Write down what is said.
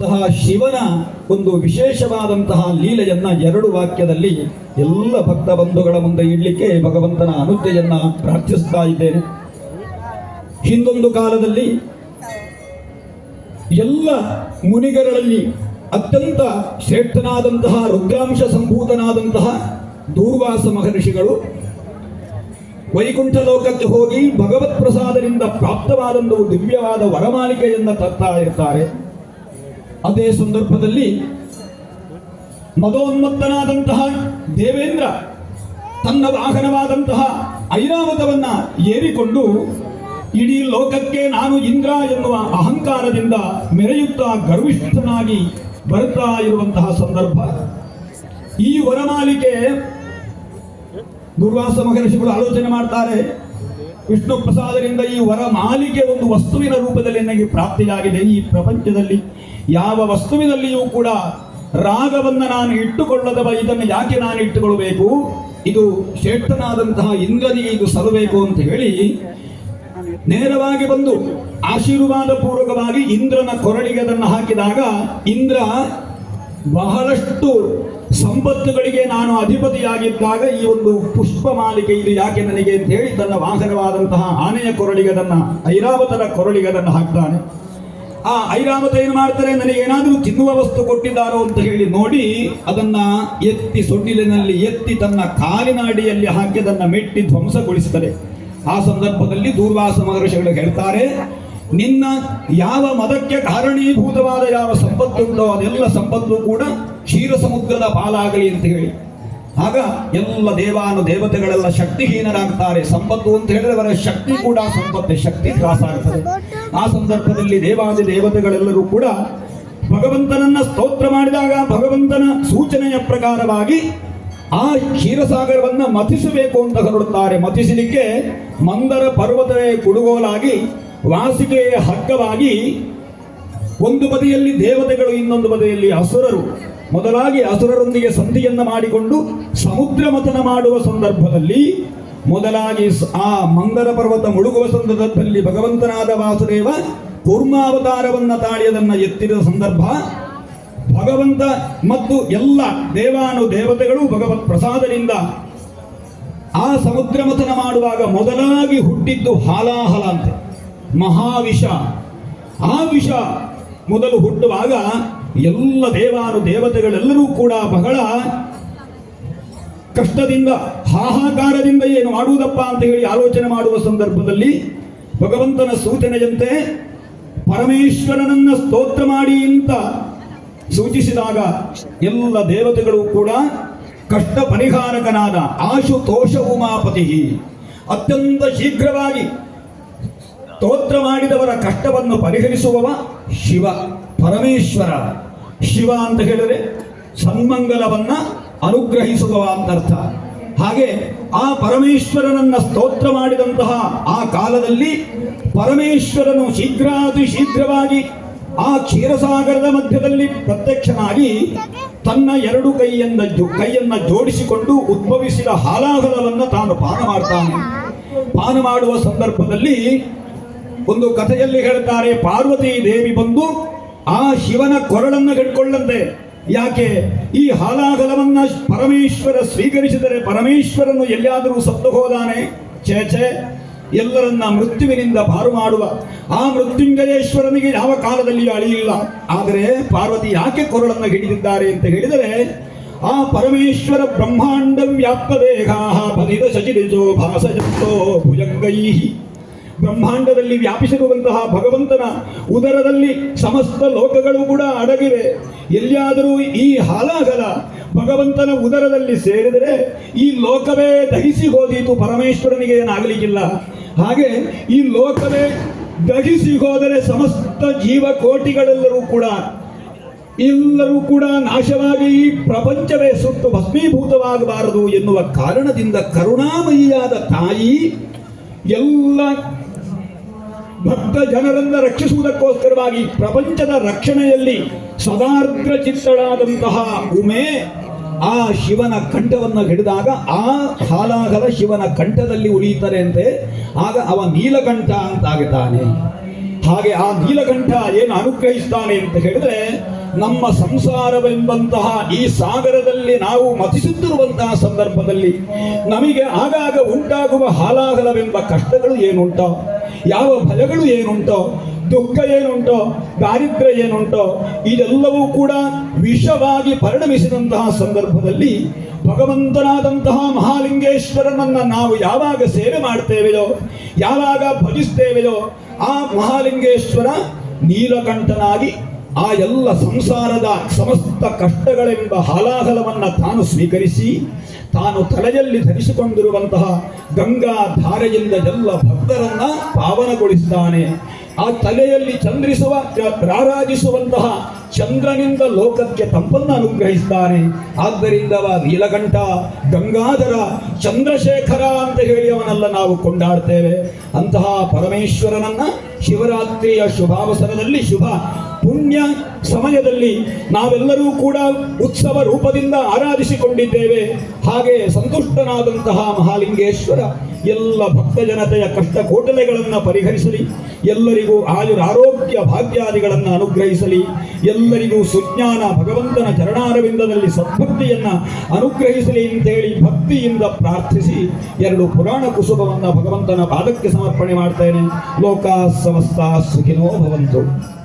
ಅಂತಹ ಶಿವನ ಒಂದು ವಿಶೇಷವಾದಂತಹ ಲೀಲೆಯನ್ನ ಎರಡು ವಾಕ್ಯದಲ್ಲಿ ಎಲ್ಲ ಭಕ್ತ ಬಂಧುಗಳ ಮುಂದೆ ಇಡ್ಲಿಕ್ಕೆ ಭಗವಂತನ ಅನುಜ್ಞೆಯನ್ನ ಪ್ರಾರ್ಥಿಸ್ತಾ ಇದ್ದೇನೆ. ಹಿಂದೊಂದು ಕಾಲದಲ್ಲಿ ಎಲ್ಲ ಮುನಿಗರಲ್ಲಿ ಅತ್ಯಂತ ಶ್ರೇಷ್ಠನಾದಂತಹ ರುದ್ರಾಂಶ ಸಂಭೂತನಾದಂತಹ ದೂರ್ವಾಸ ಮಹರ್ಷಿಗಳು ವೈಕುಂಠ ಲೋಕಕ್ಕೆ ಹೋಗಿ ಭಗವತ್ ಪ್ರಸಾದದಿಂದ ಪ್ರಾಪ್ತವಾದಂತಹ ದಿವ್ಯವಾದ ವರಮಾಲಿಕೆಯನ್ನ ತರ್ತಾ ಇರ್ತಾರೆ. ಅದೇ ಸಂದರ್ಭದಲ್ಲಿ ಮದೋನ್ಮತ್ತನಾದಂತಹ ದೇವೇಂದ್ರ ತನ್ನ ವಾಹನವಾದಂತಹ ಐರಾವತವನ್ನ ಏರಿಕೊಂಡು ಇಡೀ ಲೋಕಕ್ಕೆ ನಾನು ಇಂದ್ರ ಎನ್ನುವ ಅಹಂಕಾರದಿಂದ ಮೆರೆಯುತ್ತಾ ಗರ್ವಿಷ್ಠನಾಗಿ ಬರುತ್ತಾ ಇರುವಂತಹ ಸಂದರ್ಭ. ಈ ವರಮಾಲಿಕೆ ದುರ್ವಾಸ ಮಹರ್ಷಿಗಳು ಆಲೋಚನೆ ಮಾಡ್ತಾರೆ. ವಿಷ್ಣು ಪ್ರಸಾದದಿಂದ ಈ ವರಮಾಲಿಕೆ ಒಂದು ವಸ್ತುವಿನ ರೂಪದಲ್ಲಿ ನನಗೆ ಪ್ರಾಪ್ತಿಯಾಗಿದೆ ಈ ಪ್ರಪಂಚದಲ್ಲಿ. ಯಾವ ವಸ್ತುವಿನಲ್ಲಿಯೂ ಕೂಡ ರಾಗವನ್ನು ನಾನು ಇಟ್ಟುಕೊಳ್ಳದವ, ಇದನ್ನು ಯಾಕೆ ನಾನು ಇಟ್ಟುಕೊಳ್ಳಬೇಕು? ಇದು ಶ್ರೇಷ್ಠನಾದಂತಹ ಇಂದ್ರನಿಗೆ ಇದು ಸಲ್ಲಬೇಕು ಅಂತ ಹೇಳಿ ನೇರವಾಗಿ ಬಂದು ಆಶೀರ್ವಾದ ಪೂರ್ವಕವಾಗಿ ಇಂದ್ರನ ಕೊರಳಿಗೆ ಅದನ್ನು ಹಾಕಿದಾಗ ಇಂದ್ರ ಬಹಳಷ್ಟು ಸಂಪತ್ತುಗಳಿಗೆ ನಾನು ಅಧಿಪತಿಯಾಗಿದ್ದಾಗ ಈ ಒಂದು ಪುಷ್ಪ ಮಾಲಿಕೆ ಇದು ಯಾಕೆ ನನಗೆ ಅಂತ ಹೇಳಿ ತನ್ನ ವಾಹನವಾದಂತಹ ಆನೆಯ ಕೊರಳಿಗೆ ಐರಾವತರ ಕೊರಳಿಗದನ್ನು ಹಾಕ್ತಾನೆ. ಆ ಐರಾವತ ಏನು ಮಾಡ್ತಾರೆ? ನನಗೆ ಏನಾದರೂ ತಿನ್ನುವ ವಸ್ತು ಕೊಟ್ಟಿದ್ದಾರೋ ಅಂತ ಹೇಳಿ ನೋಡಿ, ಅದನ್ನ ಎತ್ತಿ ಸೊಟ್ಟಿಲಿನಲ್ಲಿ ಎತ್ತಿ ತನ್ನ ಕಾಲಿನ ಅಡಿಯಲ್ಲಿ ಹಾಕಿ ಅದನ್ನ ಮೆಟ್ಟಿ ಧ್ವಂಸಗೊಳಿಸುತ್ತದೆ ಆ ಸಂದರ್ಭದಲ್ಲಿ ದೂರ್ವಾಸ ಮಹರ್ಷಿಗಳು ಹೇಳ್ತಾರೆ, ನಿನ್ನ ಯಾವ ಮದಕ್ಕೆ ಕಾರಣೀಭೂತವಾದ ಯಾವ ಸಂಪತ್ತು ಉಂಟೋ ಅದೆಲ್ಲ ಸಂಪತ್ತು ಕೂಡ ಕ್ಷೀರ ಸಮುದ್ರದ ಪಾಲಾಗಲಿ ಅಂತ ಹೇಳಿ. ಆಗ ಎಲ್ಲ ದೇವಾನು ದೇವತೆಗಳೆಲ್ಲ ಶಕ್ತಿಹೀನರಾಗ್ತಾರೆ. ಸಂಪತ್ತು ಅಂತ ಹೇಳಿದ್ರೆ ಅವರ ಶಕ್ತಿ ಕೂಡ ಸಂಪತ್ತು, ಶಕ್ತಿ ತ್ರಾಸ ಆಗ್ತದೆ. ಆ ಸಂದರ್ಭದಲ್ಲಿ ದೇವಾದಿ ದೇವತೆಗಳೆಲ್ಲರೂ ಕೂಡ ಭಗವಂತನನ್ನ ಸ್ತೋತ್ರ ಮಾಡಿದಾಗ ಭಗವಂತನ ಸೂಚನೆಯ ಪ್ರಕಾರವಾಗಿ ಆ ಕ್ಷೀರಸಾಗರವನ್ನು ಮಥಿಸಬೇಕು ಅಂತ ಹೊರಡುತ್ತಾರೆ. ಮಥಿಸಲಿಕ್ಕೆ ಮಂದರ ಪರ್ವತವೇ ಕುಡುಗೋಲಾಗಿ, ವಾಸಿಕೆಯ ಹಗ್ಗವಾಗಿ ಒಂದು ಬದಿಯಲ್ಲಿ ದೇವತೆಗಳು, ಇನ್ನೊಂದು ಬದಿಯಲ್ಲಿ ಅಸುರರು. ಮೊದಲಾಗಿ ಅಸುರರೊಂದಿಗೆ ಸಂಧಿಯನ್ನು ಮಾಡಿಕೊಂಡು ಸಮುದ್ರ ಮಥನ ಮಾಡುವ ಸಂದರ್ಭದಲ್ಲಿ ಮೊದಲಾಗಿ ಆ ಮಂಗಲ ಪರ್ವತ ಮುಳುಗುವ ಸಂದರ್ಭದಲ್ಲಿ ಭಗವಂತನಾದ ವಾಸುದೇವ ಕೂರ್ಮಾವತಾರವನ್ನ ತಾಳಿಯದನ್ನ ಎತ್ತಿದ ಸಂದರ್ಭ. ಭಗವಂತ ಮತ್ತು ಎಲ್ಲ ದೇವಾನು ದೇವತೆಗಳು ಭಗವತ್ ಪ್ರಸಾದದಿಂದ ಆ ಸಮುದ್ರ ಮಥನ ಮಾಡುವಾಗ ಮೊದಲಾಗಿ ಹುಟ್ಟಿದ್ದು ಹಾಲಾಹಲ ಅಂತೆ. ಮಹಾವಿಷ. ಆ ವಿಷ ಮೊದಲು ಹುಟ್ಟುವಾಗ ಎಲ್ಲ ದೇವಾನು ದೇವತೆಗಳೆಲ್ಲರೂ ಕೂಡ ಬಹಳ ಕಷ್ಟದಿಂದ, ಹಾಹಾಕಾರದಿಂದ ಏನು ಮಾಡುವುದಪ್ಪ ಅಂತ ಹೇಳಿ ಆಲೋಚನೆ ಮಾಡುವ ಸಂದರ್ಭದಲ್ಲಿ ಭಗವಂತನ ಸೂಚನೆಯಂತೆ ಪರಮೇಶ್ವರನನ್ನ ಸ್ತೋತ್ರ ಮಾಡಿ ಅಂತ ಸೂಚಿಸಿದಾಗ ಎಲ್ಲ ದೇವತೆಗಳು ಕೂಡ ಕಷ್ಟ ಪರಿಹಾರಕನಾದ ಆಶುತೋಷ ಉಮಾಪತಿ ಅತ್ಯಂತ ಶೀಘ್ರವಾಗಿ ಸ್ತೋತ್ರ ಮಾಡಿದವರ ಕಷ್ಟವನ್ನು ಪರಿಹರಿಸುವವ ಶಿವ, ಪರಮೇಶ್ವರ. ಶಿವ ಅಂತ ಹೇಳಿದರೆ ಸನ್ಮಂಗಲವನ್ನ ಅನುಗ್ರಹಿಸುವವ ಅಂತರ್ಥ ಹಾಗೆ ಆ ಪರಮೇಶ್ವರನನ್ನ ಸ್ತೋತ್ರ ಮಾಡಿದಂತಹ ಆ ಕಾಲದಲ್ಲಿ ಪರಮೇಶ್ವರನು ಶೀಘ್ರಾತಿ ಶೀಘ್ರವಾಗಿ ಆ ಕ್ಷೀರಸಾಗರದ ಮಧ್ಯದಲ್ಲಿ ಪ್ರತ್ಯಕ್ಷನಾಗಿ ತನ್ನ ಎರಡು ಕೈಯನ್ನ ಕೈಯನ್ನ ಜೋಡಿಸಿಕೊಂಡು ಉದ್ಭವಿಸಿದ ಹಾಲಾಹಲವನ್ನು ತಾನು ಪಾನ ಮಾಡ್ತಾನೆ. ಪಾನ ಮಾಡುವ ಸಂದರ್ಭದಲ್ಲಿ ಒಂದು ಕಥೆಯಲ್ಲಿ ಹೇಳ್ತಾರೆ ಪಾರ್ವತಿ ದೇವಿ ಬಂದು ಆ ಶಿವನ ಕೊರಳನ್ನು ಹಿಡ್ಕೊಳ್ಳಂತೆ. ಯಾಕೆ ಈ ಹಾಲಾಗಲವನ್ನ ಪರಮೇಶ್ವರ ಸ್ವೀಕರಿಸಿದರೆ ಪರಮೇಶ್ವರನು ಎಲ್ಲಿಯಾದರೂ ಸತ್ತು ಹೋದಾನೆ? ಛೇ ಎಲ್ಲರನ್ನ ಮೃತ್ಯುವಿನಿಂದ ಪಾರು ಮಾಡುವ. ಆ ಮೃತ್ಯುಂಜಯೇಶ್ವರನಿಗೆ ಯಾವ ಕಾಲದಲ್ಲಿ ಅಳಿಯಿಲ್ಲ. ಆದರೆ ಪಾರ್ವತಿ ಯಾಕೆ ಕೊರಳನ್ನು ಹಿಡಿದಿದ್ದಾರೆ ಅಂತ ಹೇಳಿದರೆ, ಆ ಪರಮೇಶ್ವರ ಬ್ರಹ್ಮಾಂಡ ವ್ಯಾಪ್ತ ದೇಹ ಶಚಿರಿಜೋ ಭಾಸಜಂತೋ ಭುಜಂಗೈಹಿ. ಬ್ರಹ್ಮಾಂಡದಲ್ಲಿ ವ್ಯಾಪಿಸಿರುವಂತಹ ಭಗವಂತನ ಉದರದಲ್ಲಿ ಸಮಸ್ತ ಲೋಕಗಳು ಕೂಡ ಅಡಗಿವೆ ಎಲ್ಲಿಯಾದರೂ ಈ ಹಾಲಾಗಲ ಭಗವಂತನ ಉದರದಲ್ಲಿ ಸೇರಿದರೆ ಈ ಲೋಕವೇ ದಹಿಸಿ ಹೋದೀತು, ಪರಮೇಶ್ವರನಿಗೆ ಏನಾಗಲಿಕ್ಕಿಲ್ಲ. ಹಾಗೆ ಈ ಲೋಕವೇ ದಹಿಸಿ ಹೋದರೆ ಸಮಸ್ತ ಜೀವಕೋಟಿಗಳೆಲ್ಲರೂ ಕೂಡ, ಎಲ್ಲರೂ ಕೂಡ ನಾಶವಾಗಿ ಈ ಪ್ರಪಂಚವೇ ಸುಟ್ಟು ಭಸ್ಮೀಭೂತವಾಗಬಾರದು ಎನ್ನುವ ಕಾರಣದಿಂದ ಕರುಣಾಮಯಿಯಾದ ತಾಯಿ ಎಲ್ಲ ಭಕ್ತ ಜನರನ್ನ ರಕ್ಷಿಸುವುದಕ್ಕೋಸ್ಕರವಾಗಿ ಪ್ರಪಂಚದ ರಕ್ಷಣೆಯಲ್ಲಿ ಸದಾರ್ದ್ರ ಚಿತ್ತಳಾದಂತಹ ಉಮೆ ಆ ಶಿವನ ಕಂಠವನ್ನು ಹಿಡಿದಾಗ ಆ ಹಾಲಾಗದ ಶಿವನ ಕಂಠದಲ್ಲಿ ಉಳಿಯುತ್ತದೆ ಅಂತೆ. ಆಗ ಅವ ನೀಲಕಂಠ ಅಂತಾಗುತ್ತಾನೆ ಹಾಗೆ ಆ ನೀಲಕಂಠ ಏನು ಅನುಗ್ರಹಿಸ್ತಾನೆ ಅಂತ ಹೇಳಿದ್ರೆ ನಮ್ಮ ಸಂಸಾರವೆಂಬಂತಹ ಈ ಸಾಗರದಲ್ಲಿ ನಾವು ಮತಿಸುತ್ತಿರುವಂತಹ ಸಂದರ್ಭದಲ್ಲಿ ನಮಗೆ ಆಗಾಗ ಉಂಟಾಗುವ ಹಾಲಾಗಲವೆಂಬ ಕಷ್ಟಗಳು ಏನುಂಟೋ, ಯಾವ ಭಯಗಳು ಏನುಂಟೋ, ದುಃಖ ಏನುಂಟೋ, ದಾರಿದ್ರ್ಯ ಏನುಂಟೋ, ಇದೆಲ್ಲವೂ ಕೂಡ ವಿಷವಾಗಿ ಪರಿಣಮಿಸಿದಂತಹ ಸಂದರ್ಭದಲ್ಲಿ ಭಗವಂತನಾದಂತಹ ಮಹಾಲಿಂಗೇಶ್ವರನನ್ನು ನಾವು ಯಾವಾಗ ಸೇವೆ ಮಾಡ್ತೇವೆಯೋ, ಯಾವಾಗ ಭಜಿಸ್ತೇವೆಯೋ, ಆ ಮಹಾಲಿಂಗೇಶ್ವರ ನೀಲಕಂಠನಾಗಿ ಆ ಎಲ್ಲ ಸಂಸಾರದ ಸಮಸ್ತ ಕಷ್ಟಗಳೆಂಬ ಹಾಲಾಹಲವನ್ನು ತಾನು ಸ್ವೀಕರಿಸಿ, ತಾನು ತಲೆಯಲ್ಲಿ ಧರಿಸಿಕೊಂಡಿರುವಂತಹ ಗಂಗಾ ಧಾರೆಯಿಂದ ಎಲ್ಲ ಭಕ್ತರನ್ನ ಪಾವನಗೊಳಿಸಿದ್ದಾನೆ ಆ ತಲೆಯಲ್ಲಿ ಚಂದ್ರಿಸುವ ರಾರಾಜಿಸುವಂತಹ ಚಂದ್ರನಿಂದ ಲೋಕಕ್ಕೆ ತಂಪನ್ನು ಅನುಗ್ರಹಿಸ್ತಾನೆ. ಆದ್ದರಿಂದ ನೀಲಕಂಠ, ಗಂಗಾಧರ, ಚಂದ್ರಶೇಖರ ಅಂತ ಹೇಳಿ ಅವನೆಲ್ಲ ನಾವು ಕೊಂಡಾಡ್ತೇವೆ. ಅಂತಹ ಪರಮೇಶ್ವರನನ್ನ ಶಿವರಾತ್ರಿಯ ಶುಭಾವಸರದಲ್ಲಿ ಶುಭ ಪುಣ್ಯ ಸಮಯದಲ್ಲಿ ನಾವೆಲ್ಲರೂ ಕೂಡ ಉತ್ಸವ ರೂಪದಿಂದ ಆರಾಧಿಸಿಕೊಂಡಿದ್ದೇವೆ. ಹಾಗೆ ಸಂತುಷ್ಟನಾದಂತಹ ಮಹಾಲಿಂಗೇಶ್ವರ, ಎಲ್ಲ ಭಕ್ತ ಜನತೆಯ ಕಷ್ಟ ಕೋಟಲೆಗಳನ್ನು ಪರಿಹರಿಸಲಿ, ಎಲ್ಲರಿಗೂ ಆಯುರ ಆರೋಗ್ಯ ಭಾಗ್ಯಾದಿಗಳನ್ನು ಅನುಗ್ರಹಿಸಲಿ, ಎಲ್ಲರಿಗೂ ಸುಜ್ಞಾನ ಭಗವಂತನ ಚರಣಾರವಿಂದದಲ್ಲಿ ಸದ್ಭಕ್ತಿಯನ್ನು ಅನುಗ್ರಹಿಸಲಿ ಅಂತೇಳಿ ಭಕ್ತಿಯಿಂದ ಪ್ರಾರ್ಥಿಸಿ, ಎರಡು ಪುರಾಣ ಕುಸುಮವನ್ನು ಭಗವಂತನ ಪಾದಕ್ಕೆ ಸಮರ್ಪಣೆ ಮಾಡ್ತೇನೆ. ಲೋಕ ಸಮಸ್ತ ಸುಖಿನೋ ಭವಂತು.